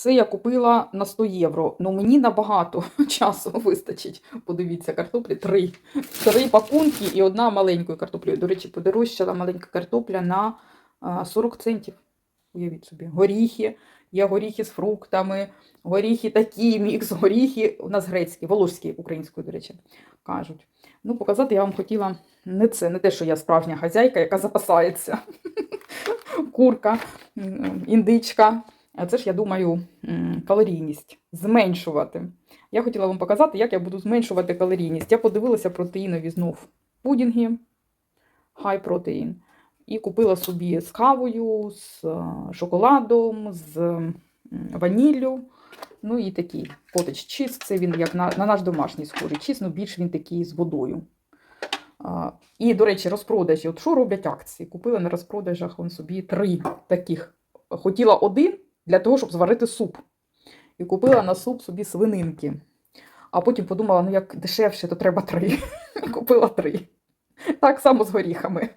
Це я купила на 100 євро. Ну мені набагато часу вистачить. Подивіться, картоплі три. Три пакунки і одна маленькою картоплею. До речі, подорожчала маленька картопля на 40 центів. Уявіть собі. Горіхи, є горіхи з фруктами, горіхи такі, мікс, горіхи. У нас грецькі, волоські, українською, до речі, кажуть. Ну, показати я вам хотіла не це, не те, що я справжня хазяйка, яка запасається. Курка, індичка. Це ж, я думаю, калорійність зменшувати. Я хотіла вам показати, як я буду зменшувати калорійність. Я подивилася протеїнові знов пудінги, high protein. І купила собі з кавою, з е, шоколадом, з ваніллю. Ну і такий котедж чіз. Це він як на, на наш домашній схожий чіз, але більш він такий з водою. А, і, до речі, розпродажі. От що роблять акції? Купила на розпродажах вон собі три таких. Хотіла один для того, щоб зварити суп. І купила на суп собі свининки. А потім подумала, ну як дешевше, то треба три. Купила три. Так само з горіхами.